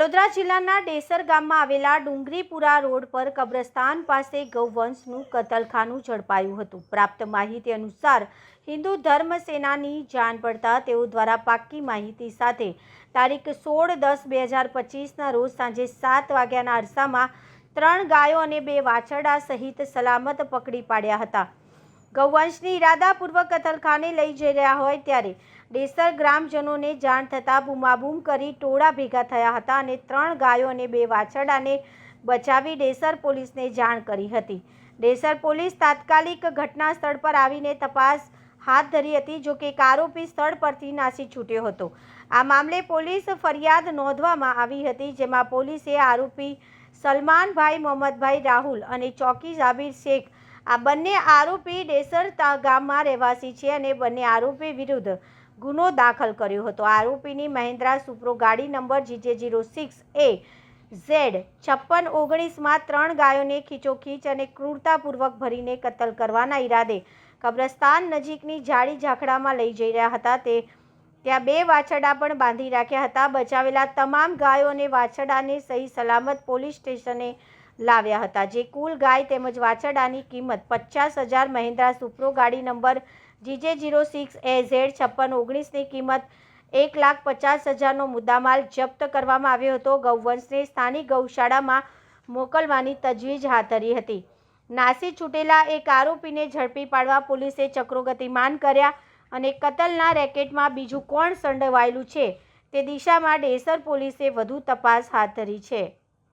વડોદરા જિલ્લાના ડેસર ગામમાં આવેલા ડુંગરીપુરા રોડ પર કબ્રસ્તાન પાસે ગૌવંશનું કતલખાનું ઝડપાયું હતું. પ્રાપ્ત માહિતી અનુસાર હિન્દુ ધર્મ સેનાની જાણ પડતા તેઓ દ્વારા પાક્કી માહિતી સાથે તારીખ સોળ દસ બે હજાર પચીસના રોજ સાંજે સાત વાગ્યાના અરસામાં ત્રણ ગાયો અને બે વાછરડા સહિત સલામત પકડી પાડ્યા હતા. ગૌવંશની ઇરાદાપૂર્વક કતલખાને લઈ જઈ રહ્યા હોય ત્યારે ડેસર ગ્રામજનોને જાણ થતાં બૂમાબૂમ કરી ટોળા ભેગા થયા હતા અને ત્રણ ગાયો અને બે વાછરડાને બચાવી ડેસર પોલીસને જાણ કરી હતી. ડેસર પોલીસ તાત્કાલિક ઘટના સ્થળ પર આવીને તપાસ હાથ ધરી હતી, જો કે એક આરોપી સ્થળ પરથી નાસી છૂટ્યો હતો. આ મામલે પોલીસ ફરિયાદ નોંધવામાં આવી હતી, જેમાં પોલીસે આરોપી સલમાનભાઈ, મોહમ્મદભાઈ, રાહુલ અને ચોકી જાબીર શેખ આ બંને આરોપી ડેસરતા ગામમાં રહેવાસી છે અને બંને આરોપી વિરુદ્ધ ગુનો દાખલ કર્યો હતો. આરોપીની મહિન્દ્રા સુપ્રો ગાડી number GJ zero six A Z છપ્પન ઓગણીસમાં ત્રણ ગાયોને ખીચોખીચ અને ક્રૂરતાપૂર્વક ભરીને કતલ કરવાના ઈરાદે કબ્રસ્તાન નજીકની જાળી ઝાખડામાં લઈ જઈ રહ્યા હતા. તે ત્યાં બે વાછરડા પણ બાંધી રાખ્યા હતા. બચાવેલા તમામ ગાયો અને વાછરડાને સહી સલામત પોલીસ સ્ટેશને લાવ્યા હતા. જે કુલ ગાય તેમજ વાછરડાની કિંમત પચાસ હજાર મહિન્દ્રા સુપ્રો ગાડી number GJ zero six A Z છપ્પન ઓગણીસની કિંમત એક લાખ પચાસ હજારનો મુદ્દામાલ જપ્ત કરવામાં આવ્યો હતો. ગૌવંશને સ્થાનિક ગૌશાળામાં મોકલવાની તજવીજ હાથ ધરી હતી. નાસી છૂટેલા એક આરોપીને ઝડપી પાડવા પોલીસે ચક્રો ગતિમાન કર્યા અને કતલના રેકેટમાં બીજું કોણ સંડવાયેલું છે તે દિશામાં ડેસર પોલીસે વધુ તપાસ હાથ ધરી છે.